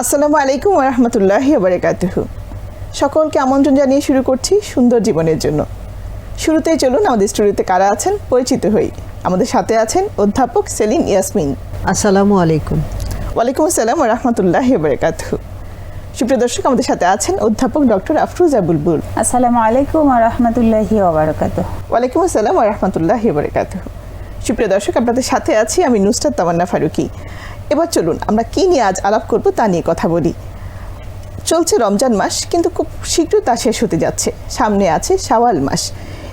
আসসালামু আলাইকুম রহমতুল্লাহি বারাকাতুহু। সকলকে আমন্ত্রণ জানিয়ে শুরু করছি সুন্দর জীবনের জন্য। শুরুতেই চলুন আমাদের স্টুডিওতে কারা আছেন পরিচিত হই। আমাদের সাথে আছেন অধ্যাপক সেলিন ইয়াসমিন। আসসালামু আলাইকুম। ওয়ালাইকুম আসসালাম রহমতুল্লাহি বারাকাতুহু। সুপ্রিয় দর্শক আমাদের সাথে আছেন অধ্যাপক ডক্টর আফরুজা বুলবুল আসসালামু আলাইকুম রহমতুল্লাহি ওবরাকাত ওয়ালাইকুম আসসালাম রহমতুল্লাহি বারাকাতুহু। সুপ্রিয় দর্শক আপনাদের সাথে আছি আমি নুসরাত তামান্না ফারুকি। এবার চলুন, আমরা কি নিয়ে আজ আলাপ করব তা নিয়ে কথা বলি। চলছে রমজান মাস, কিন্তু খুব শীঘ্রই তা শেষ হতে যাচ্ছে। সামনে আছে শাওয়াল মাস।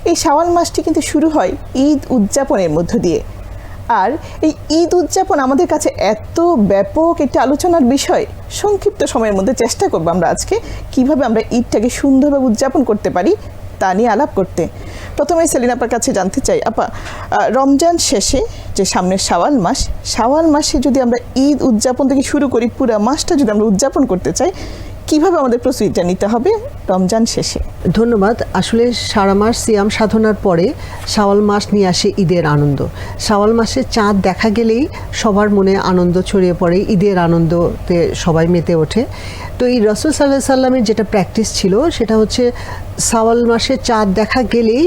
এই শাওয়াল মাসটি কিন্তু শুরু হয় ঈদ উদযাপনের মধ্য দিয়ে। আর এই ঈদ উদযাপন আমাদের কাছে এত ব্যাপক একটি আলোচনার বিষয়, সংক্ষিপ্ত সময়ের মধ্যে চেষ্টা করব আমরা আজকে, কীভাবে আমরা ঈদটাকে সুন্দরভাবে উদযাপন করতে পারি তা নিয়ে আলাপ করতে। প্রথমে সেলিন আপার কাছে জানতে চাই, আপা রমজান শেষে যে সামনের শাওয়াল মাস, শাওয়াল মাসে যদি আমরা ঈদ উদযাপন থেকে শুরু করি, পুরো মাসটা যদি আমরা উদযাপন করতে চাই কীভাবে আমাদের প্রস্তুতিটা নিতে হবে রমজান শেষে? ধন্যবাদ। আসলে সারা মাস সিয়াম সাধনার পরে শাওয়াল মাস নিয়ে আসে ঈদের আনন্দ। শাওয়াল মাসে চাঁদ দেখা গেলেই সবার মনে আনন্দ ছড়িয়ে পড়ে, ঈদের আনন্দতে সবাই মেতে ওঠে। তো এই রসুল সাল্লাহ সাল্লামের যেটা প্র্যাকটিস ছিল, সেটা হচ্ছে শাওয়াল মাসে চাঁদ দেখা গেলেই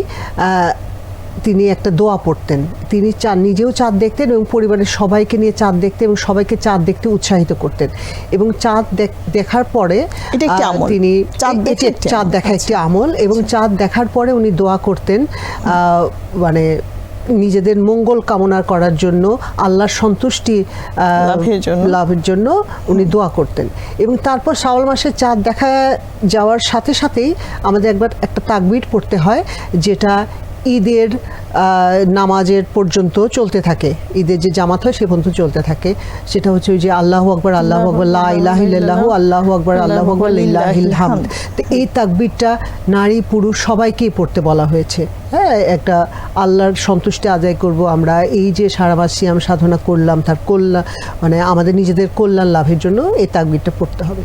তিনি একটা দোয়া পড়তেন তিনি চাঁদ নিজেও চাঁদ দেখতেন এবং পরিবারের সবাইকে নিয়ে চাঁদ দেখতেন এবং সবাইকে চাঁদ দেখতে উৎসাহিত করতেন এবং চাঁদ দেখ- দেখার পরে। তিনি চাঁদ দেখে একটি আমল। এবং চাঁদ দেখার পরে উনি দোয়া করতেন আহ, মানে নিজেদের মঙ্গল কামনা করার জন্য আল্লাহর সন্তুষ্টি আহ, লাভের জন্য। লাভের জন্য উনি দোয়া করতেন এবং তারপর শাওয়াল মাসে চাঁদ দেখা যাওয়ার সাথে সাথেই আমাদের একবার একটা তাকবির পড়তে হয় যেটা ঈদের নামাজের পর্যন্ত চলতে থাকে। ঈদের যে জামাত হয় সে পর্যন্ত চলতে থাকে। সেটা হচ্ছে ওই যে আল্লাহ আকবর আল্লাহ আকবর লা ইলাহা ইল্লাল্লাহু আল্লাহু আকবর আল্লাহু আকবর হামদ। তো এই তাকবিরটা নারী পুরুষ সবাইকেই পড়তে বলা হয়েছে। হ্যাঁ একটা আল্লাহর সন্তুষ্টি আদায় করব আমরা। এই যে সারা মাস সিয়াম সাধনা করলাম তার কল্যাণ মানে আমাদের নিজেদের কল্যাণ লাভের জন্য এই তাকবিরটা পড়তে হবে।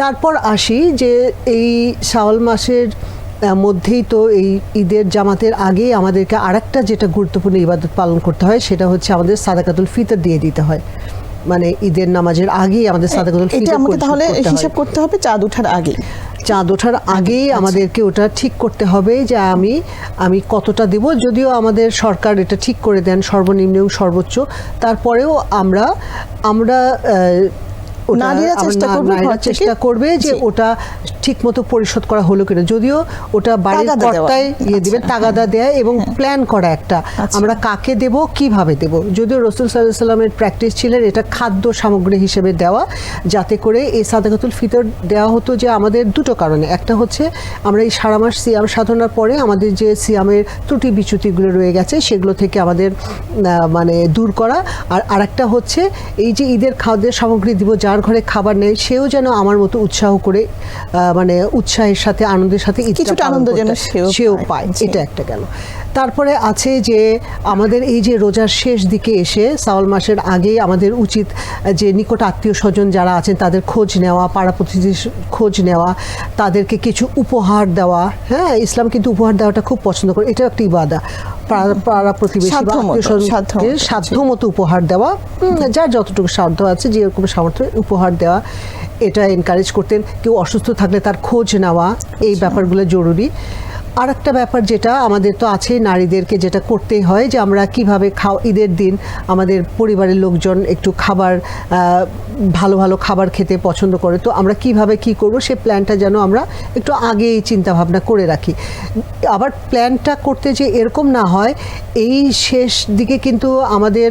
তারপর আসি যে এই শাওয়াল মাসের মধ্যেই তো এই ঈদের জামাতের আগে আমাদেরকে আরেকটা যেটা গুরুত্বপূর্ণ ইবাদত পালন করতে হয় সেটা হচ্ছে আমাদের সাদাকাতুল ফিতর দিয়ে দিতে হয়। মানে ঈদের নামাজের আগেই আমাদের সাদাকাতুল এটা ফিতর আমাকে তাহলে হিসাব করতে হবে চাঁদ ওঠার আগে চাঁদ ওঠার আগেই আমাদেরকে ওটা ঠিক করতে হবে যে আমি আমি কতটা দেব যদিও আমাদের সরকার এটা ঠিক করে দেন সর্বনিম্ন এবং সর্বোচ্চ। তারপরেও আমরা আমরা নারীরা চেষ্টা করবে যে ওটা ঠিক মতো পরিশোধ করা হলো কিনা। যদিও ওটা বাড়ির কর্তায় ইয়ে দেবে আচ্ছা, তাগাদা দেয় এবং প্ল্যান করা একটা। আচ্ছা। আমরা কাকে দেব কীভাবে দেব? যদিও রসুল সাল্লাহ সাল্লামের প্র্যাকটিস ছিলেন এটা খাদ্য সামগ্রী হিসেবে দেওয়া যাতে করে এই সাদাকাতুল ফিতর দেওয়া হতো যে আমাদের দুটো কারণে। একটা হচ্ছে আমরা এই সারা মাস সিয়াম সাধনার পরে আমাদের যে সিয়ামের ত্রুটি বিচ্যুতিগুলো রয়ে গেছে সেগুলো থেকে আমাদের মানে দূর করা। আর আরেকটা হচ্ছে এই যে ঈদের খাদ্যের সামগ্রী দিব যার ঘরে খাবার নেই সেও যেন আমার মতো উৎসাহ করে মানে উৎসাহের সাথে আনন্দের সাথে কিছুটা আনন্দ যেন সেও। পায়। এটা একটা গেল। তারপরে আছে যে আমাদের এই যে রোজার শেষ দিকে এসে সাওয়াল মাসের আগেই আমাদের উচিত যে নিকট আত্মীয় স্বজন যারা আছেন তাদের খোঁজ নেওয়া পাড়া প্রতিবেশীর খোঁজ নেওয়া তাদেরকে কিছু উপহার দেওয়া। হ্যাঁ ইসলাম কিন্তু উপহার দেওয়াটা খুব পছন্দ করে। এটাও একটা ইবাদা। পাড়া প্রতিবেশী সাধ্য মতো, উপহার দেওয়া। যার যতটুকু সাধ্য আছে যেরকম সামর্থ্য উপহার দেওয়া এটা এনকারেজ করতেন। কেউ অসুস্থ থাকলে তার খোঁজ নেওয়া এই ব্যাপারগুলো জরুরি। আর একটা ব্যাপার যেটা আমাদের তো আছে নারীদেরকে যেটা করতেই হয় যে আমরা কীভাবে খাও, ঈদের দিন আমাদের পরিবারের লোকজন একটু খাবার ভালো ভালো খাবার খেতে পছন্দ করে। তো আমরা কীভাবে কি করব সে প্ল্যানটা যেন আমরা একটু আগেই চিন্তা ভাবনা করে রাখি। আবার প্ল্যানটা করতে যে এরকম না হয়, এই শেষ দিকে কিন্তু আমাদের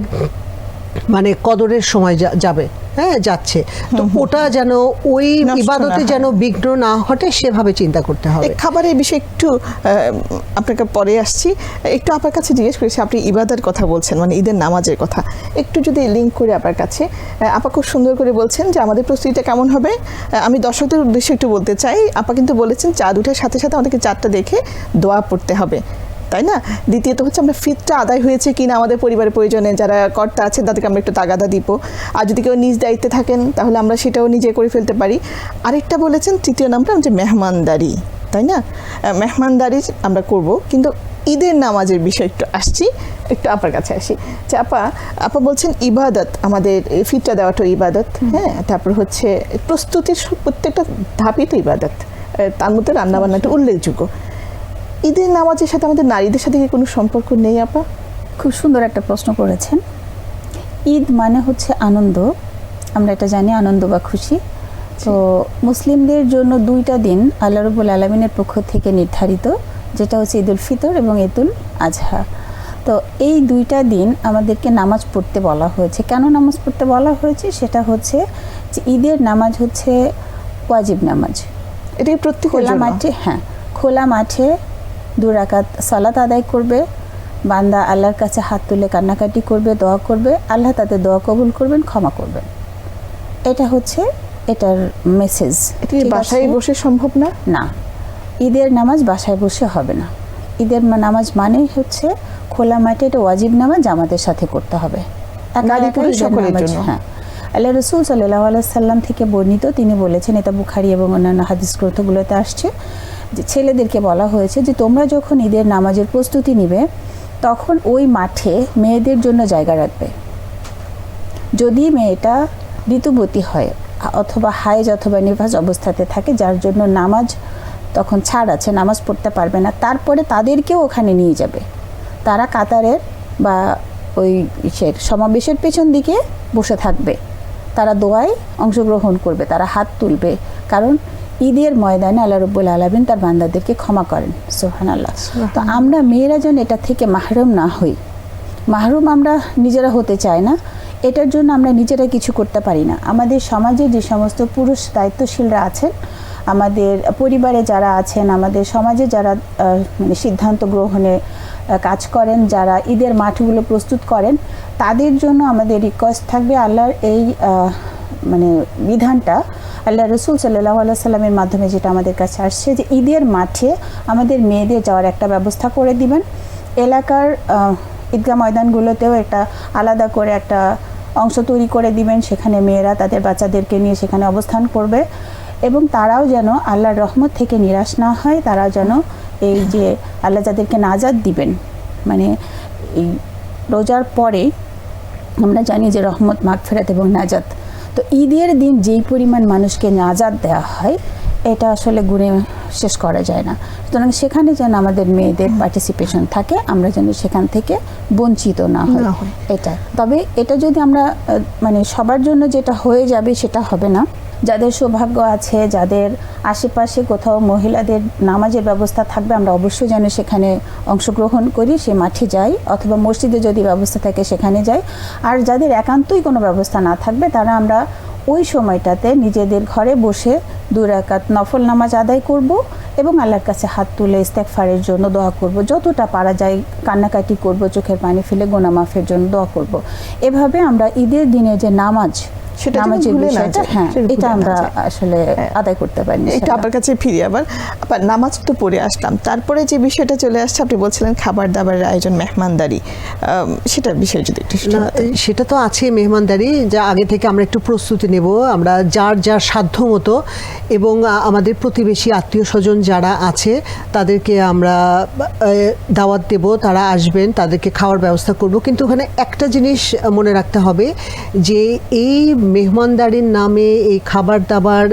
মানে কদরের সময় যাবে হ্যাঁ যাচ্ছে। তো ওটা যেন ওই ইবাদতে যেন বিঘ্ন না ঘটে সেভাবে চিন্তা করতে হবে। খাবারের বিষয়ে একটু আপনাকে পরে আসছি। একটু আপনার কাছে জিজ্ঞেস করেছি আপনি ইবাদার কথা বলছেন মানে ঈদের নামাজের কথা। একটু যদি লিঙ্ক করে আপনার কাছে আপা খুব সুন্দর করে বলছেন যে আমাদের প্রস্তুতিটা কেমন হবে। আমি দর্শকদের উদ্দেশ্যে একটু বলতে চাই আপা কিন্তু বলেছেন চাঁদ উঠার সাথে সাথে আমাদেরকে চারটা দেখে দোয়া পড়তে হবে। তাই না? দ্বিতীয়ত হচ্ছে আমরা ফিতটা আদায় হয়েছে কিনা আমাদের পরিবারের প্রয়োজনে যারা কর্তা আছেন তাদেরকে আমরা একটু তাগাদা দিব। আর যদি কেউ নিজ দায়িত্বে থাকেন তাহলে আমরা সেটাও নিজে করে ফেলতে পারি। আরেকটা বলেছেন তৃতীয় নামটা যে মেহমানদারি তাই না? মেহমানদারি আমরা করব কিন্তু ঈদের নামাজের বিষয় একটু আসছি একটু আপার কাছে আসি। যে আপা আপা বলছেন ইবাদত আমাদের ফিতরা দেওয়াটা ইবাদত হ্যাঁ? তারপর হচ্ছে প্রস্তুতির প্রত্যেকটা ধাপই তো ইবাদত। তার মধ্যে রান্নাবান্নাটা উল্লেখযোগ্য। ঈদের নামাজের সাথে আমাদের নারীদের সাথে কি কোনো সম্পর্ক নেই আপা? খুব সুন্দর একটা প্রশ্ন করেছেন। ঈদ মানে হচ্ছে আনন্দ। আমরা এটা জানি আনন্দ বা খুশি। তো মুসলিমদের জন্য দুইটা দিন আল্লাহ রবুল আলমিনের পক্ষ থেকে নির্ধারিত যেটা হচ্ছে ঈদুল ফিতর এবং ঈদুল আজহা। তো এই দুইটা দিন আমাদেরকে নামাজ পড়তে বলা হয়েছে। কেন নামাজ পড়তে বলা হয়েছে? সেটা হচ্ছে যে ঈদের নামাজ হচ্ছে ওয়াজিব নামাজ। এটা প্রত্যেক খোলা মাঠে হ্যাঁ খোলা মাঠে দু রাকাত সালাত আদায় করবে বান্দা আল্লাহর কাছে হাত তুলে কান্নাকাটি করবে দোয়া করবে আল্লাহ তাদের দোয়া কবুল করবেন ক্ষমা করবেন। এটা হচ্ছে এটার মেসেজ এটা বাসায় বসে সম্ভব না? না। ঈদের নামাজ বাসায় বসে হবে না। ঈদের নামাজ মানেই হচ্ছে খোলা মাঠে এটা ওয়াজিব নামাজ জামাতের সাথে করতে হবে। হ্যাঁ। আল্লাহ রসুল সাল্লাহ সাল্লাম থেকে বর্ণিত তিনি বলেছেন এটা বুখারি এবং অন্যান্য হাদিস গ্রন্থগুলোতে আসছে ছেলেদেরকে বলা হয়েছে যে তোমরা যখন ঈদের নামাজের প্রস্তুতি নিবে, তখন ওই মাঠে মেয়েদের জন্য জায়গা রাখবে। যদি মেয়েটা ঋতুবতী হয়, অথবা হায়েজ অথবা নিভাজ অবস্থাতে থাকে, যার জন্য নামাজ তখন ছাড় আছে, নামাজ পড়তে পারবে না, তারপরে তাদেরকেও ওখানে নিয়ে যাবে। তারা কাতারের বা ওই সমাবেশের পেছন দিকে বসে থাকবে। তারা দোয়ায় অংশগ্রহণ করবে, তারা হাত তুলবে, কারণ ঈদের ময়দানে আল্লাহ রব্বুল আলমিন তার বান্দাদেরকে ক্ষমা করেন। সোহান আল্লাহ তো আমরা মেয়েরা যেন এটা থেকে মাহরুম না হই। মাহরুম আমরা নিজেরা হতে চাই না এটার জন্য আমরা নিজেরা কিছু করতে পারি না। আমাদের সমাজে যে সমস্ত পুরুষ দায়িত্বশীলরা আছেন আমাদের পরিবারে যারা আছেন আমাদের সমাজে যারা মানে সিদ্ধান্ত গ্রহণে কাজ করেন যারা ঈদের মাঠগুলো প্রস্তুত করেন তাদের জন্য আমাদের রিকোয়েস্ট থাকবে আল্লাহর এই মানে বিধানটা আল্লাহ রসুল সাল্লাহ সাল্লামের মাধ্যমে যেটা আমাদের কাছে আসছে যে ঈদের মাঠে আমাদের মেয়েদের যাওয়ার একটা ব্যবস্থা করে দিবেন। এলাকার ঈদগাহ ময়দানগুলোতেও একটা আলাদা করে একটা অংশ তৈরি করে দিবেন। সেখানে মেয়েরা তাদের বাচ্চাদেরকে নিয়ে সেখানে অবস্থান করবে এবং তারাও যেন আল্লাহর রহমত থেকে নিরাশ না হয় তারা যেন এই যে আল্লাহ যাদেরকে নাজাদ দিবেন মানে এই রোজার পরে আমরা জানি যে রহমত, মাগফেরাত এবং নাজাত তো ঈদের দিন যেই পরিমাণ মানুষকে নাজাদ দেওয়া হয় এটা আসলে গুণে শেষ করা যায় না। সুতরাং সেখানে যেন আমাদের মেয়েদের পার্টিসিপেশন থাকে আমরা যেন সেখান থেকে বঞ্চিত না হয় এটা তবে এটা যদি আমরা মানে সবার জন্য যেটা হয়ে যাবে সেটা হবে না। যাদের সৌভাগ্য আছে, যাদের আশেপাশে কোথাও মহিলাদের নামাজের ব্যবস্থা থাকবে, আমরা অবশ্যই যেন সেখানে অংশগ্রহণ করি, সে মাঠে যাই, অথবা মসজিদে যদি ব্যবস্থা থাকে সেখানে যাই। আর যাদের একান্তই কোনো ব্যবস্থা না থাকবে, তারা আমরা ওই সময়টাতে নিজেদের ঘরে বসে দু রাকাত নফল নামাজ আদায় করব এবং আল্লাহর কাছে হাত তুলে ইস্তেকফারের জন্য দোয়া করব। যতটা পারা যায় কান্নাকাটি করব, চোখের পানি ফেলে গোনা মাফের জন্য দোয়া করব। এভাবে আমরা ঈদের দিনে যে নামাজ সেটা ভুলে না হ্যাঁ এটা আমরা আসলে আদায় করতে পারি একটু আপনার কাছে ফিরি আবার আবার নামাজ তো পড়ে আসলাম। তারপরে যে বিষয়টা চলে আসছে আপনি বলছিলেন খাবার দাবারের আয়োজন মেহমানদারি। সেটা বিষয় যদি একটু সেটা তো আছে মেহমানদারি যা আগে থেকে আমরা একটু প্রস্তুতি নেব। আমরা যার যার সাধ্য মতো এবং আমাদের প্রতিবেশী আত্মীয় স্বজন যারা আছে তাদেরকে আমরা দাওয়াত দেব। তারা আসবেন তাদেরকে খাওয়ার ব্যবস্থা করব। কিন্তু ওখানে একটা জিনিস মনে রাখতে হবে যে এই মেহমানদারির নামে এই খাবার দাবার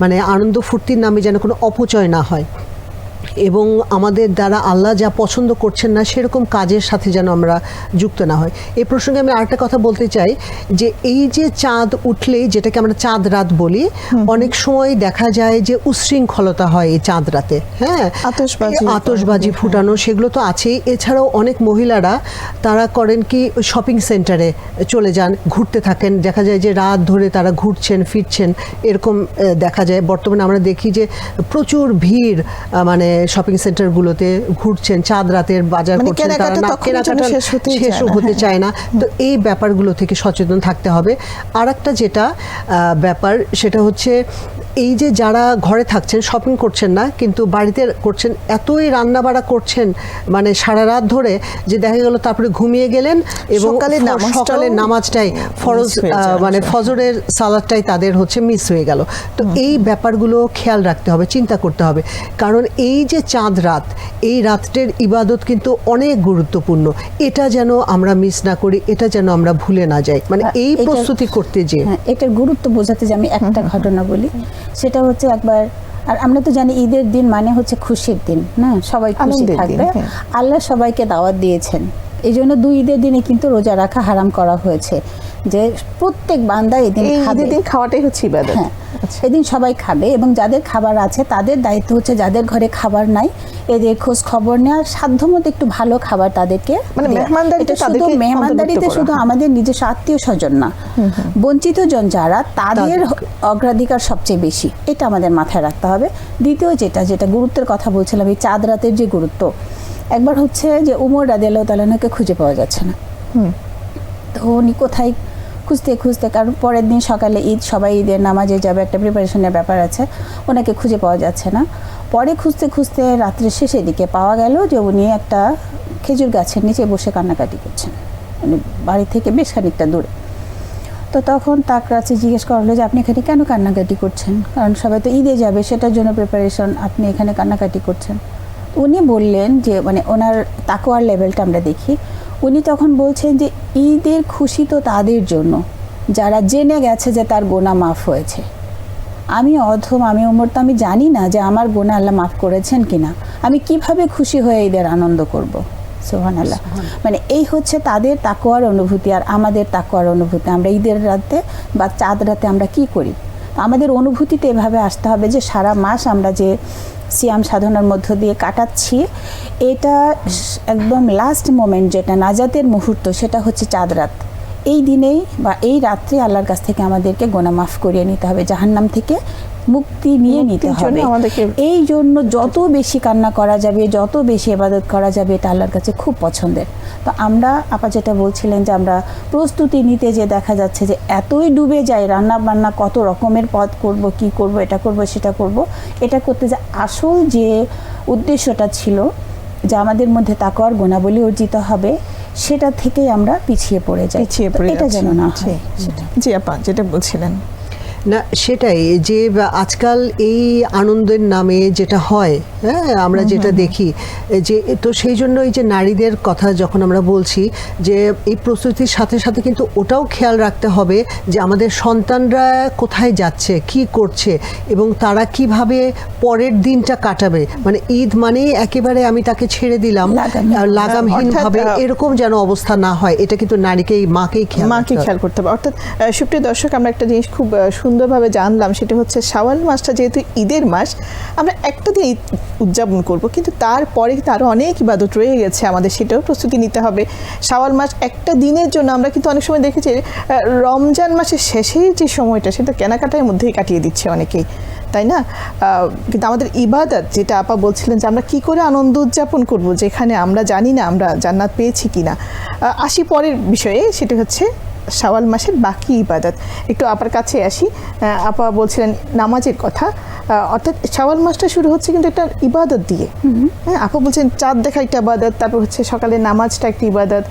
মানে আনন্দ ফুর্তির নামে যেন কোনো অপচয় না হয়। এবং আমাদের দ্বারা আল্লাহ যা পছন্দ করছেন না সেরকম কাজের সাথে যেন আমরা যুক্ত না হয়। এই প্রসঙ্গে আমি আরেকটা কথা বলতে চাই যে এই যে চাঁদ উঠলেই যেটাকে আমরা চাঁদ রাত বলি অনেক সময় দেখা যায় যে উশৃঙ্খলতা হয় এই চাঁদ রাতে হ্যাঁ? আতশবাজি আতশবাজি ফুটানো সেগুলো তো আছেই। এছাড়াও অনেক মহিলারা তারা করেন কি শপিং সেন্টারে চলে যান ঘুরতে থাকেন। দেখা যায় যে রাত ধরে তারা ঘুরছেন ফিরছেন এরকম দেখা যায়। বর্তমানে আমরা দেখি যে প্রচুর ভিড় মানে শপিং সেন্টারগুলোতে ঘুরছেন চাঁদ রাতের বাজার মানে করছেন তারা কেনাকাটা শেষ হতে হ্যাঁ। চায় না। তো এই ব্যাপারগুলো থেকে সচেতন থাকতে হবে। আর একটা যেটা আহ, ব্যাপার সেটা হচ্ছে এই যে যারা ঘরে থাকছেন শপিং করছেন না কিন্তু বাড়িতে করছেন এতই রান্নাবাড়া করছেন মানে সারা রাত ধরে যে দেখা গেল তারপরে ঘুমিয়ে গেলেন এবং নামাজটাও নামাজটাই ফরজ মানে ফজরের সালাদটাই তাদের হচ্ছে মিস হয়ে গেল। তো এই ব্যাপারগুলো খেয়াল রাখতে হবে চিন্তা করতে হবে। কারণ এই যে চাঁদ রাত এই রাতটের ইবাদত কিন্তু অনেক গুরুত্বপূর্ণ। এটা যেন আমরা মিস না করি এটা যেন আমরা ভুলে না যাই। মানে এই প্রস্তুতি করতে যে হ্যাঁ এটার গুরুত্ব বোঝাতে যে আমি একটা ঘটনা বলি। সেটা হচ্ছে একবার আর আমরা তো জানি ঈদের দিন মানে হচ্ছে খুশির দিন না? সবাই খুশি থাকবে। হ্যাঁ। আল্লাহ সবাইকে দাওয়াত দিয়েছেন। এই জন্য দুই ঈদের দিনে কিন্তু রোজা রাখা হারাম করা হয়েছে। যে প্রত্যেক বান্দা এই দিন খাওয়াটাই হচ্ছে ইবাদত। হ্যাঁ। এদিন সবাই খাবে এবং যাদের খাবার আছে তাদের দায়িত্ব হচ্ছে যাদের ঘরে খাবার নাই এদের খোঁজ খবর নেওয়া সাধ্যমতো একটু ভালো খাবার তাদেরকে মানে মেহমানদারিতে শুধু মেহমানদারিতে শুধু আমাদের নিজস্ব আত্মীয় স্বজন না। বঞ্চিত জন যারা তাদের অগ্রাধিকার সবচেয়ে বেশি। এটা আমাদের মাথায় রাখতে হবে। দ্বিতীয় যেটা যেটা গুরুত্বের কথা বলছিলাম এই চাঁদ রাতের যে গুরুত্ব একবার হচ্ছে যে উমর রাদিয়াল্লাহু তাআলাকে খুঁজে পাওয়া যাচ্ছে না। তো উনি কোথায় খুঁজতে খুঁজতে, কারণ পরের দিন সকালে ঈদ, সবাই ঈদের নামাজে যাবে, একটা প্রিপারেশনের ব্যাপার আছে, ওনাকে খুঁজে পাওয়া যাচ্ছে না। পরে খুঁজতে খুঁজতে রাত্রে শেষের দিকে পাওয়া গেল যে উনি একটা খেজুর গাছের নিচে বসে কান্নাকাটি করছেন। উনি বাড়ি থেকে বেশ খানিকটা দূরে। তো তখন তাক কাছে জিজ্ঞেস করা হলো যে, আপনি এখানে কেন কান্নাকাটি করছেন? কারণ সবাই তো ঈদে যাবে, সেটার জন্য প্রিপারেশন আপনি এখানে কান্নাকাটি করছেন। উনি বললেন যে মানে ওনার তাকোয়ার লেভেলটা আমরা দেখি। উনি তখন বলছেন যে ঈদের খুশি তো তাদের জন্য। যারা জেনে গেছে যে তার গোনা মাফ হয়েছে। আমি অধম আমি ওমর তো আমি জানি না যে আমার গোনা আল্লাহ মাফ করেছেন কিনা। আমি কীভাবে খুশি হয়ে ঈদের আনন্দ করব? সোহান আল্লাহ মানে এই হচ্ছে তাদের তাকোয়ার অনুভূতি আর আমাদের তাকোয়ার অনুভূতি। আমরা ঈদের রাতে বা চাঁদ রাতে আমরা কি করি? আমাদের অনুভূতিতে এভাবে আসতে হবে যে সারা মাস আমরা যে সিয়াম সাধনার মধ্য দিয়ে কাটাচ্ছি। এটা একদম লাস্ট মোমেন্ট যেটা নাজাতের মুহূর্ত, সেটা হচ্ছে চাঁদ রাত। এই দিনেই বা এই রাত্রে আল্লাহর কাছ থেকে আমাদেরকে গোনা মাফ করিয়ে নিতে হবে জাহান্নাম থেকে মুক্তি নিয়ে নিতে হবে। এই জন্য যত বেশি কান্না করা যাবে যত বেশি ইবাদত করা যাবে এটা আল্লাহর কাছে খুব পছন্দের। তো আমরা আপা যেটা বলছিলেন যে আমরা প্রস্তুতি নিতে যে দেখা যাচ্ছে যে এতই ডুবে যায় রান্না বান্না কত রকমের পদ করব কি করব এটা করব সেটা করব এটা করতে যে আসল যে উদ্দেশ্যটা ছিল যে আমাদের মধ্যে তাকওয়ার গুণাবলী অর্জিত হবে সেটা থেকেই আমরা পিছিয়ে পড়ে যাই। পিছিয়ে পড়ে এটা যেন। না হয় জি আপা যেটা বলছিলেন। না সেটাই যে আজকাল এই আনন্দের নামে যেটা হয় হ্যাঁ আমরা যেটা দেখি যে তো সেই জন্য এই যে নারীদের কথা যখন আমরা বলছি যে এই প্রস্তুতির সাথে সাথে কিন্তু ওটাও খেয়াল রাখতে হবে যে আমাদের সন্তানরা কোথায় যাচ্ছে কি করছে এবং তারা কীভাবে পরের দিনটা কাটাবে। মানে ঈদ মানেই একেবারে আমি তাকে ছেড়ে দিলাম লাগামহীনভাবে এরকম যেন অবস্থা না হয় এটা কিন্তু নারীকেই মাকেই খেয়াল মাকে খেয়াল করতে হবে। অর্থাৎ সুপ্রিয় দর্শক আমরা একটা জিনিস খুব সুন্দরভাবে জানলাম সেটা হচ্ছে শাওয়াল মাসটা যেহেতু ঈদের মাস আমরা একটা দিন উদযাপন করব। কিন্তু তারপরে কিন্তু আরও অনেক ইবাদত রয়ে গেছে আমাদের সেটাও প্রস্তুতি নিতে হবে। শাওয়াল মাস একটা দিনের জন্য আমরা কিন্তু অনেক সময় দেখেছি রমজান মাসের শেষের যে সময়টা সেটা কেনাকাটার মধ্যেই কাটিয়ে দিচ্ছে অনেকেই তাই না? কিন্তু আমাদের ইবাদত যেটা আপা বলছিলেন যে আমরা কি করে আনন্দ উদযাপন করব যেখানে আমরা জানি না আমরা জান্নাত পেয়েছি কিনা। আহ, আসি পরের বিষয়ে সেটা হচ্ছে শাওয়াল মাসের বাকি ইবাদত। একটু আপার কাছে আসি। আপা বলছিলেন নামাজের কথা। অর্থাৎ শাওয়াল মাসটা শুরু হচ্ছে কিন্তু একটা ইবাদত দিয়ে। হ্যাঁ আপা বলছেন চাঁদ দেখা একটা ইবাদত তারপর হচ্ছে সকালে নামাজটা একটা ইবাদত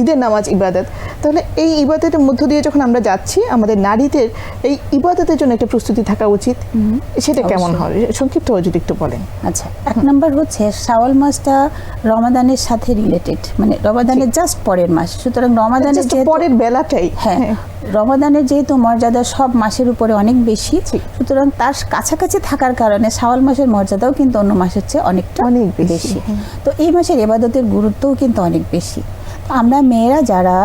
ঈদের নামাজ ইবাদত। তাহলে এই ইবাদতের মধ্য দিয়ে যখন আমরা যাচ্ছি আমাদের নারীদের এই ইবাদতের জন্য একটা প্রস্তুতি থাকা উচিত। সেটা কেমন হবে? সংক্ষিপ্ত যদি একটু বলেন। আচ্ছা এক নম্বর হচ্ছে শাওয়াল মাসটা রমাদানের সাথে রিলেটেড মানে রমাদানের জাস্ট পরের মাস। সুতরাং রমাদানের পরের বেলাটাই হ্যাঁ রমাদানের যেহেতু মর্যাদা সব মাসের উপরে অনেক বেশি। সুতরাং তার কাছাকাছি থাকার কারণে শাওয়াল মাসের মর্যাদাও কিন্তু অন্য মাসের চেয়ে অনেকটা অনেক বেশি। তো এই মাসের এবাদতের গুরুত্বও কিন্তু অনেক বেশি তো আমরা মেয়েরা যারা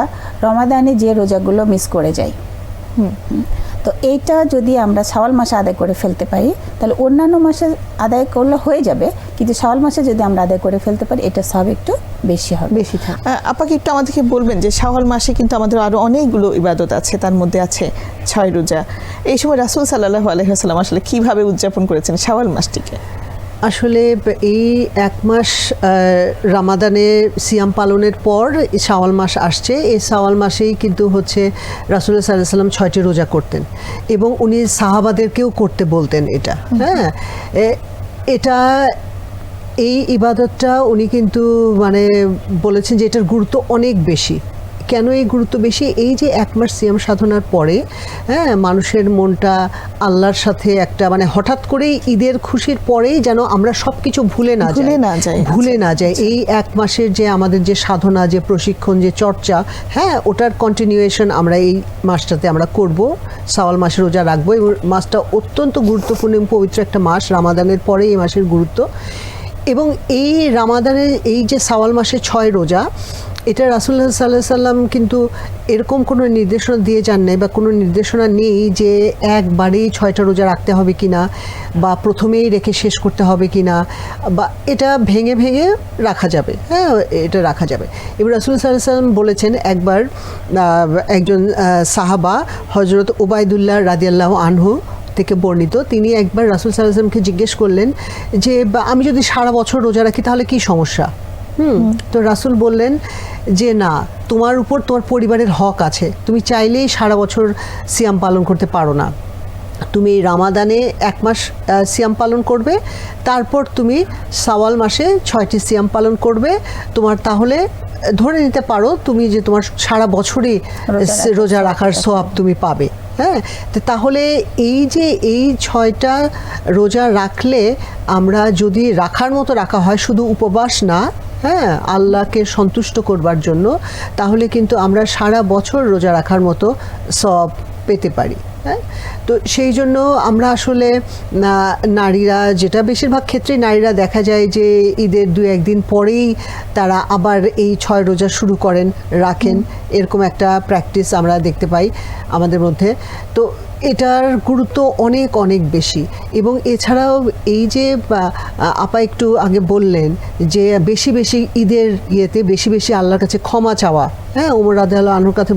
রমাদানে যে রোজাগুলো মিস করে যাই হুম। তো এইটা যদি আমরা শাওয়াল মাসে আদায় করে ফেলতে পারি, তাহলে অন্যান্য মাসে আদায় করলে হয়ে যাবে, কিন্তু শাওয়াল মাসে যদি আমরা আদায় করে ফেলতে পারি, এটা সব একটু বেশি হবে। বেশি থাকে। আপাকে একটু আমাদেরকে বলবেন যে শাওয়াল মাসে কিন্তু আমাদের আরও অনেকগুলো ইবাদত আছে, তার মধ্যে আছে ছয় রোজা। এই সময় রাসুল সাল্লাহ ওয়াসাল্লাম আসলে কীভাবে উদযাপন করেছেন শাওয়াল মাসটিকে? আসলে এই এক মাস রামাদানে সিয়াম পালনের পর শাওয়াল মাস আসছে। এই শাওয়াল মাসেই কিন্তু হচ্ছে রাসুল্লাহ সাল্লাহ সাল্লাম ছয়টি রোজা করতেন এবং উনি সাহাবাদেরকেও করতে বলতেন এটা। হ্যাঁ? এটা, এই ইবাদতটা উনি কিন্তু মানে বলেছেন যে এটার গুরুত্ব অনেক বেশি। কেন এই গুরুত্ব বেশি? এই যে এক মাস সিয়াম সাধনার পরে হ্যাঁ মানুষের মনটা আল্লাহর সাথে একটা মানে হঠাৎ করেই ঈদের খুশির পরেই যেন আমরা সব কিছু ভুলে না ভুলে না যাই। ভুলে না যায় এই এক মাসের যে আমাদের যে সাধনা যে প্রশিক্ষণ যে চর্চা হ্যাঁ ওটার কন্টিনিউয়েশন আমরা এই মাসটাতে আমরা করব। সাওয়াল মাসে রোজা রাখব এবং মাসটা অত্যন্ত গুরুত্বপূর্ণ এবং পবিত্র একটা মাস। রামাদানের পরে এই মাসের গুরুত্ব। এবং এই রামাদানের এই যে সাওয়াল মাসে ছয় রোজা এটা রাসুল্লাহ সাল্লাহ সাল্লাম কিন্তু এরকম কোনো নির্দেশনা দিয়ে যান নাই বা কোনো নির্দেশনা নেই যে একবারেই ছয়টা রোজা রাখতে হবে কিনা বা প্রথমেই রেখে শেষ করতে হবে কিনা বা এটা ভেঙে ভেঙে রাখা যাবে। হ্যাঁ এটা রাখা যাবে। এবার রাসুল সাল্লাহ সাল্লাম বলেছেন একবার একজন সাহাবা হজরত ওবায়দুল্লাহ রাদিয়াল্লাহ আনহু থেকে বর্ণিত, তিনি একবার রাসুল সাল্লাহ সাল্লামকে জিজ্ঞেস করলেন যে আমি যদি সারা বছর রোজা রাখি তাহলে কি সমস্যা? হুম। তো রাসুল বললেন যে না তোমার উপর তোমার পরিবারের হক আছে। তুমি চাইলেই সারা বছর সিয়াম পালন করতে পারো না। তুমি এই রামাদানে এক মাস সিয়াম পালন করবে। তারপর তুমি সাওয়াল মাসে ছয়টি সিয়াম পালন করবে। তোমার তাহলে ধরে নিতে পারো তুমি যে তোমার সারা বছরই রোজা রাখার সোয়াব তুমি পাবে। হ্যাঁ? তো তাহলে এই যে এই ছয়টা রোজা রাখলে আমরা যদি রাখার মতো রাখা হয় শুধু উপবাস না হ্যাঁ আল্লাহকে সন্তুষ্ট করবার জন্য তাহলে কিন্তু আমরা সারা বছর রোজা রাখার মতো সব পেতে পারি হ্যাঁ? তো সেই জন্য আমরা আসলে নারীরা যেটা বেশিরভাগ ক্ষেত্রে নারীরা দেখা যায় যে ঈদের দু একদিন পরেই তারা আবার এই ছয় রোজা শুরু করেন রাখেন এরকম একটা প্র্যাকটিস আমরা দেখতে পাই আমাদের মধ্যে। তো এটার গুরুত্ব অনেক অনেক বেশি। এবং এছাড়াও এই যে আপা একটু আগে বললেন যে, বেশি বেশি ঈদের ইয়েতে বেশি বেশি আল্লাহর কাছে ক্ষমা চাওয়া। হ্যাঁ ওমর রাধা আনুর কাছে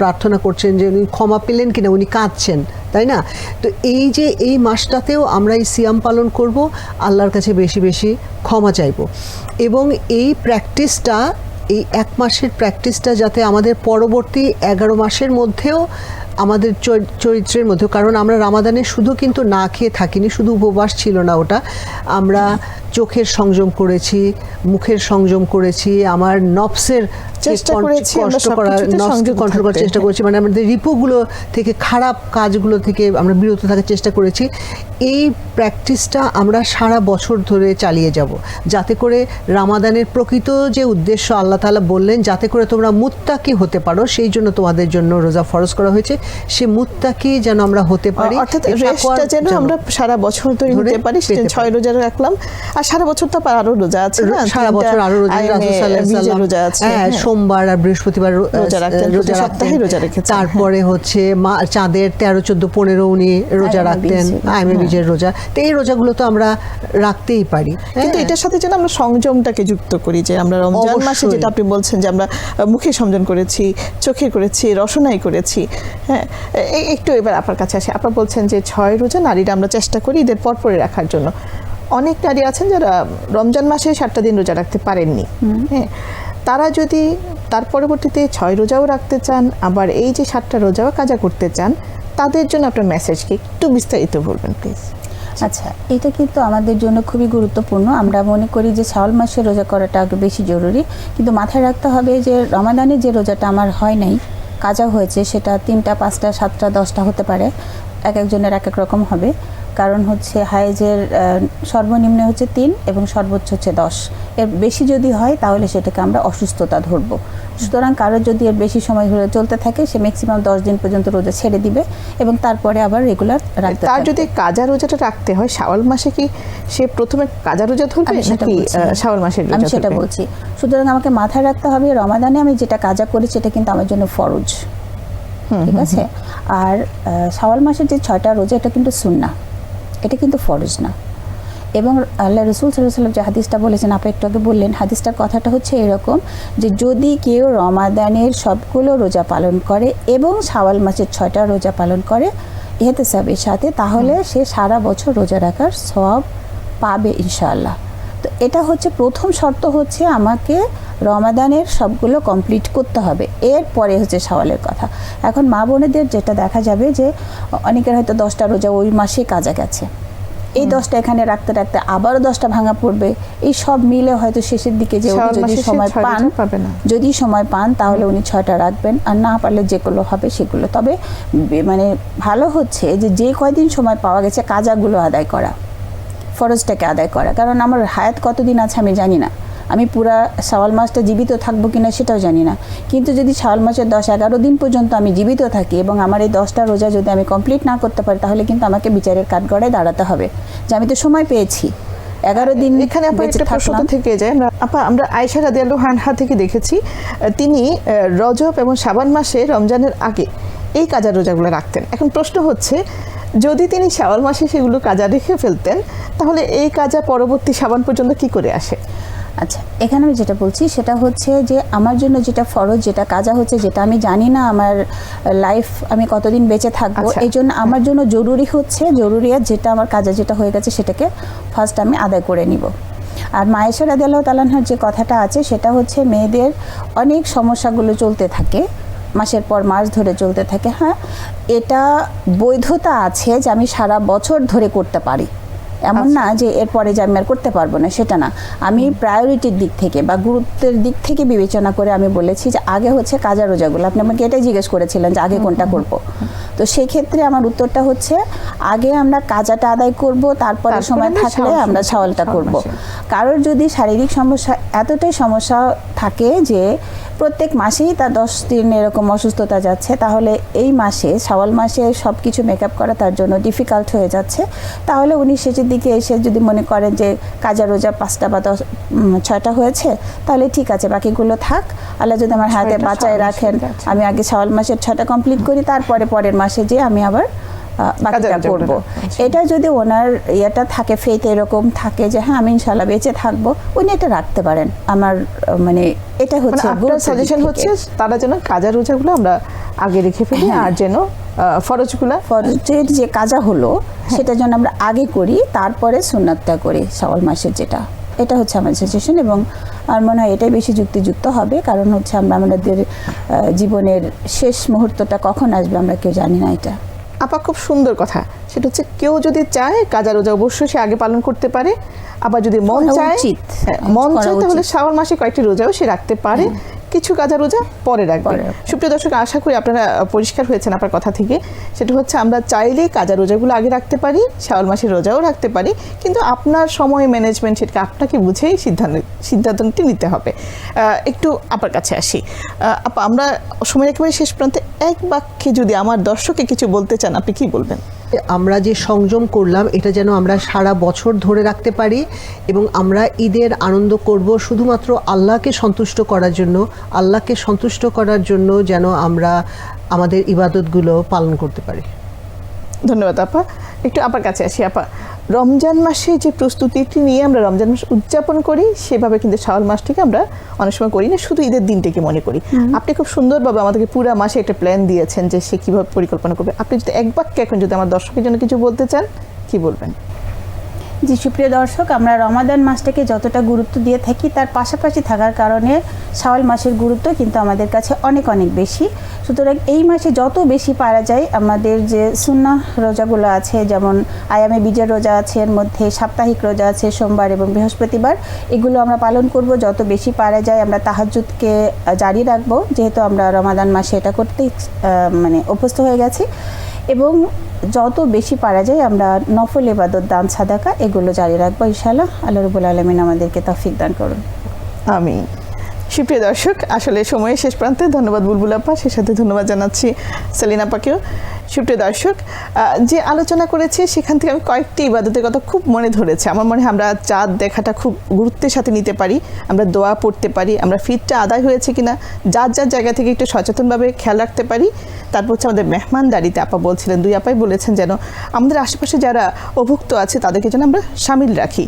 প্রার্থনা করছেন যে, উনি ক্ষমা পেলেন কিনা, উনি কাঁদছেন, তাই না? তো এই যে, এই মাসটাতেও আমরা এই সিয়াম পালন করব, আল্লাহর কাছে বেশি বেশি ক্ষমা চাইব। এবং এই প্র্যাকটিসটা, এই এক মাসের প্র্যাকটিসটা যাতে আমাদের পরবর্তী এগারো মাসের মধ্যেও আমাদের চর- চরিত্রের মধ্যে কারণ আমরা রামাদানে শুধু কিন্তু না খেয়ে থাকিনি শুধু উপবাস ছিল না ওটা। আমরা চোখের সংযম করেছি মুখের সংযম করেছি আমার নফসের চেষ্টা করেছি কষ্ট করার কন্ট্রোল করার চেষ্টা করেছি। মানে আমাদের রিপোগুলো থেকে খারাপ কাজগুলো থেকে আমরা বিরত থাকার চেষ্টা করেছি। এই প্র্যাকটিসটা আমরা সারা বছর ধরে চালিয়ে যাব। যাতে করে রামাদানের প্রকৃত যে উদ্দেশ্য আল্লাহ তাআলা বললেন যাতে করে তোমরা মুত্তাকি হতে পারো সেই জন্য তোমাদের জন্য রোজা ফরজ করা হয়েছে। সে মুত্তাকি যেন আমরা হতে পারি অর্থাৎ রেস্টটা যেন আমরা সারা বছর ধরে নিতে পারি ছয় রোজা রাখলাম। আর সারা বছর তো আরও রোজা আছে না? সারা বছর আরও রোজা রোজা আছে। হ্যাঁ হ্যাঁ। সোমবার আর বৃহস্পতিবার রোজা রাখতেন, রোজা সপ্তাহে রোজা রেখেছেন, তারপরে হচ্ছে চাঁদের তেরো চোদ্দ পনেরো উনি রোজা রাখতেন। আইমে বীজের রোজা। তো এই রোজাগুলো তো আমরা রাখতেই পারি। কিন্তু হ্যাঁ। এটার সাথে যেন আমরা সংযমটাকে যুক্ত করি যে আমরা রমজান মাসে যেটা আপনি বলছেন যে আমরা মুখে সংযম করেছি চোখে করেছি রসনাই করেছি হ্যাঁ একটু এবার আপনার কাছে আসে। আপনার বলছেন যে ছয় রোজা নারীরা আমরা চেষ্টা করি ঈদের পর পরে রাখার জন্য। অনেক নারী আছেন যারা রমজান মাসে সাতটা দিন রোজা রাখতে পারেননি। হ্যাঁ তারা যদি তার পরবর্তীতে ছয় রোজাও রাখতে চান আবার এই যে সাতটা রোজাও কাজা করতে চান তাদের জন্য আপনার মেসেজকে একটু বিস্তারিত বলবেন প্লিজ। আচ্ছা এটা কিন্তু আমাদের জন্য খুবই গুরুত্বপূর্ণ। আমরা মনে করি যে শাওয়াল মাসে রোজা করাটা বেশি জরুরি। কিন্তু মাথায় রাখতে হবে যে রমাদানের যে রোজাটা আমার হয় নাই কাজা হয়েছে, সেটা তিনটা, পাঁচটা, সাতটা, দশটা হতে পারে। এক একজনের এক এক রকম হবে। কারণ হচ্ছে হায়েজের আহ, সর্বনিম্ন হচ্ছে তিন এবং সর্বোচ্চ হচ্ছে দশ। এর বেশি যদি হয় তাহলে সেটাকে আমরা অসুস্থতা ধরবো। সুতরাং কারোর যদি এর বেশি সময় ধরে চলতে থাকে সে ম্যাক্সিমাম দশ দিন পর্যন্ত রোজা ছেড়ে দিবে এবং তারপরে আবার রেগুলার রাখতে তার যদি কাজা রোজাটা রাখতে হয় শাওয়াল মাসে কি সে প্রথমে কাজা রোজা ধরবে নাকি শাওয়াল মাসের রোজা আমি সেটা বলছি। সুতরাং আমাকে মাথায় রাখতে হবে রমাদানে আমি যেটা কাজা করি সেটা কিন্তু আমার জন্য ফরজ। ঠিক আছে? আর শাওয়াল মাসের যে ছয়টা রোজা এটা কিন্তু সুন্না এটা কিন্তু ফরজ না। এবং আল্লাহ রসুল সাল্লাম যে হাদিসটা বলেছেন আপনি একটু আগে বললেন হাদিসটার কথাটা হচ্ছে এরকম যে যদি কেউ রমাদানের সবগুলো রোজা পালন করে এবং শাওয়াল মাসের ছয়টা রোজা পালন করে এহতেসাবের সাথে তাহলে সে সারা বছর রোজা রাখার সব পাবে ইনশাআল্লাহ। তো এটা হচ্ছে প্রথম শর্ত হচ্ছে আমাকে রমাদানের সবগুলো কমপ্লিট করতে হবে। এরপরে হচ্ছে সওয়ালের কথা। এখন মা বোনেদের যেটা দেখা যাবে যে অনেকের হয়তো দশটা রোজা ওই মাসে কাজা গেছে। এই দশটা এখানে রাখতে রাখতে আবারও দশটা ভাঙা পড়বে। এই সব মিলে হয়তো শেষের দিকে যে যদি মাসে সময় পান। যদি সময় পান তাহলে উনি ছয়টা রাখবেন। আর না পারলে যেগুলো হবে সেগুলো। তবে মানে ভালো হচ্ছে যে যে কয়দিন সময় পাওয়া গেছে কাজাগুলো আদায় করা। ফরজটাকে আদায় করা। কারণ আমার হায়াত কতদিন আছে আমি জানি না। আমি পুরা শাওয়াল মাসটা জীবিত থাকব কিনা সেটাও জানি না। কিন্তু যদি শাওয়াল মাসের দশ এগারো দিন পর্যন্ত আমি জীবিত থাকি এবং আমার এই দশটা রোজা যদি আমি কমপ্লিট না করতে পারি তাহলে কিন্তু আমাকে বিচারের কাঠগড়ায় দাঁড়াতে হবে। যে আমি তো সময় পেয়েছি। এগারো দিন এখানে আপা একটা প্রশ্ন থেকে যায়। আপা আমরা আয়সা রাদিয়াল্লাহু আনহা থেকে দেখেছি তিনি রজব এবং শাবান মাসে রমজানের আগে এই কাজা রোজাগুলো রাখতেন। এখন প্রশ্ন হচ্ছে যদি তিনি শাওয়াল মাসে সেগুলো কাজা রেখে ফেলতেন তাহলে এই কাজা পরবর্তী শাবান পর্যন্ত কি করে আসে? আচ্ছা এখানে আমি যেটা বলছি সেটা হচ্ছে যে আমার জন্য যেটা ফরজ যেটা কাজা হচ্ছে যেটা আমি জানি না আমার লাইফ আমি কতদিন বেঁচে থাকব আচ্ছা। এই জন্য আমার জন্য জরুরি হচ্ছে জরুরিয়াত যেটা আমার কাজা যেটা হয়ে গেছে সেটাকে ফার্স্ট আমি আদায় করে নিব। আর মায়েশ্বর আদি আল্লাহ তালাহার যে কথাটা আছে সেটা হচ্ছে মেয়েদের অনেক সমস্যাগুলো চলতে থাকে। মাসের পর মাস ধরে চলতে থাকে হ্যাঁ? এটা বৈধতা আছে যে আমি সারা বছর ধরে করতে পারি। এমন না যে এরপরে যে আমি আর করতে পারব না সেটা না। আমি প্রায়োরিটির দিক থেকে বা গুরুত্বের দিক থেকে বিবেচনা করে আমি বলেছি যে আগে হচ্ছে কাজা রোজাগুলো। আপনি আমাকে এটাই জিজ্ঞেস করেছিলেন যে আগে কোনটা করব। তো সেই ক্ষেত্রে আমার উত্তরটা হচ্ছে আগে আমরা কাজাটা আদায় করব তারপরে সময় থাকলে আমরা ছাওয়ালটা করব। কারোর যদি শারীরিক সমস্যা এতটাই সমস্যা থাকে যে প্রত্যেক মাসেই তার দশ দিন এরকম অসুস্থতা যাচ্ছে তাহলে এই মাসে শাওয়াল মাসে সব কিছু মেকআপ করা তার জন্য ডিফিকাল্ট হয়ে যাচ্ছে। তাহলে উনি শেষের দিকে এসে যদি মনে করেন যে কাজা রোজা পাঁচটা বা দশ ছয়টা হয়েছে তাহলে ঠিক আছে বাকিগুলো থাক। আল্লাহ যদি আমার হাতে বাঁচায় রাখেন আমি আগে শাওয়াল মাসের ছয়টা কমপ্লিট করি তারপরে পরের মাসে যে আমি আবার বাকিটা করব। এটা যদি ওনার ইয়েটা থাকে ফেথ এরকম থাকে যে হ্যাঁ আমি ইনশাল্লাহ বেঁচে থাকব উনি এটা রাখতে পারেন। আমার মানে এটা মানে হচ্ছে আপনার সাজেশন হচ্ছে তারা যেন কাজা রোজাগুলো আমরা আগে রেখে ফেলি হ্যাঁ। আর যেন ফরজগুলা ফরজের যে কাজা হলো সেটা যেন আমরা আগে করি তারপরে সুন্নাতটা করি শাওয়াল মাসের যেটা। এটা হচ্ছে আমার সাজেশন এবং আমার মনে হয় এটাই বেশি যুক্তিযুক্ত হবে। কারণ হচ্ছে আমরা আমাদের জীবনের শেষ মুহূর্তটা কখন আসবে আমরা কেউ জানি না এটা। আপা খুব সুন্দর কথা। সেটা হচ্ছে কেউ যদি চায় কাজা রোজা অবশ্যই সে আগে পালন করতে পারে। আবার যদি মন চায় উচিত। হ্যাঁ, মন চায় তাহলে শ্রাবণ মাসে কয়েকটি রোজাও সে রাখতে পারে। কিছু কাজা রোজা পরে রাখবে। পরে রাখবে। সুপ্রিয় দর্শক আশা করি আপনারা পরিষ্কার হয়েছেন আপনার কথা থেকে। সেটা হচ্ছে আমরা চাইলে কাজা রোজাগুলো আগে রাখতে পারি শ্রাবণ মাসের রোজাও রাখতে পারি কিন্তু আপনার সময় ম্যানেজমেন্ট সেটাকে আপনাকে বুঝেই সিদ্ধান্ত সিদ্ধান্তটি নিতে হবে। আহ, একটু আপনার কাছে আসি। আহ, আপা আমরা সময় একেবারে শেষ প্রান্তে এক বাক্যে যদি আমার দর্শকে কিছু বলতে চান আপনি কি বলবেন? আমরা যে সংযম করলাম, এটা যেন আমরা সারা বছর ধরে রাখতে পারি এবং আমরা ঈদের আনন্দ করব শুধুমাত্র আল্লাহকে সন্তুষ্ট করার জন্য, আল্লাহকে সন্তুষ্ট করার জন্য যেন আমরা আমাদের ইবাদতগুলো পালন করতে পারি। ধন্যবাদ, আপা। একটু আপার কাছে আসি, আপা। রমজান মাসে যে প্রস্তুতিটি নিয়ে আমরা রমজান মাস উদযাপন করি সেভাবে কিন্তু শাওয়াল মাসটিকে আমরা অনেক সময় করি না শুধু ঈদের দিনটিকে মনে করি। আপনি খুব সুন্দরভাবে আমাদেরকে পুরো মাসে একটা প্ল্যান দিয়েছেন যে সে কীভাবে পরিকল্পনা করবে। আপনি যদি এক বাক্যে এখন যদি আমার দর্শকের জন্য কিছু বলতে চান কি বলবেন? জি, সুপ্রিয় দর্শক, আমরা রমাদান মাসটাকে যতটা গুরুত্ব দিয়ে থাকি, তার পাশাপাশি থাকার কারণে শাওয়াল মাসের গুরুত্ব কিন্তু আমাদের কাছে অনেক অনেক বেশি। সুতরাং এই মাসে যত বেশি পারা যায়, আমাদের যে সুন্না রোজাগুলো আছে, যেমন আয়ামে বীজের রোজা আছে, এর মধ্যে সাপ্তাহিক রোজা আছে, সোমবার এবং বৃহস্পতিবার, এগুলো আমরা পালন করব। যত বেশি পারা যায়, আমরা তাহাজুদকে জারি রাখব, যেহেতু আমরা রমাদান মাসে এটা করতেই মানে অভ্যস্ত হয়ে গেছি। এবং যত বেশি পারা যায় আমরা নফল এবাদত, দান, সাদাকা এগুলো জারি রাখব ইনশাআল্লাহ। আল্লাহ রবুল আলমিন আমাদেরকে তফিক দান করুন। আমি সুপ্রিয় দর্শক, আসলে সময়ের শেষ প্রান্তে ধন্যবাদ বুলবুল আপা। সে সাথে ধন্যবাদ জানাচ্ছি সেলিনা আপাকেও। সুপ্রিয় দর্শক যে আলোচনা করেছে, সেখান থেকে আমি কয়েকটি ইবাদতের কথা খুব মনে ধরেছে। আমার মনে হয় আমরা চাঁদ দেখাটা খুব গুরুত্বের সাথে নিতে পারি, আমরা দোয়া পড়তে পারি, আমরা ফিটটা আদায় হয়েছে কিনা, যার যার জায়গা থেকে একটু সচেতনভাবে খেয়াল রাখতে পারি। তারপর হচ্ছে আমাদের মেহমানদারিতে আপা বলছিলেন, দুই আপাই বলেছেন যেন আমাদের আশেপাশে যারা অভুক্ত আছে, তাদেরকে যেন আমরা সামিল রাখি।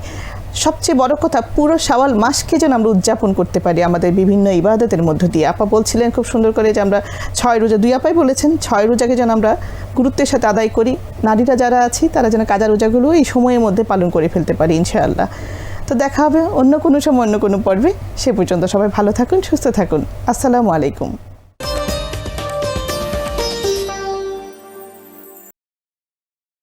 সবচেয়ে বড় কথা, পুরো শাওয়াল মাসকে যেন আমরা উদযাপন করতে পারি আমাদের বিভিন্ন ইবাদতের মধ্য দিয়ে। আপা বলছিলেন খুব সুন্দর করে যে আমরা ছয় রোজা, দুই আপাই বলেছেন, ছয় রোজাকে যেন আমরা গুরুত্বের সাথে আদায় করি। নারীরা যারা আছি, তারা যেন কাজা রোজাগুলো এই সময়ের মধ্যে পালন করে ফেলতে পারি, ইনশাআল্লাহ। তো দেখা হবে অন্য কোনো সময়, অন্য কোনো পর্বে। সে পর্যন্ত সবাই ভালো থাকুন, সুস্থ থাকুন। আসসালামু আলাইকুম।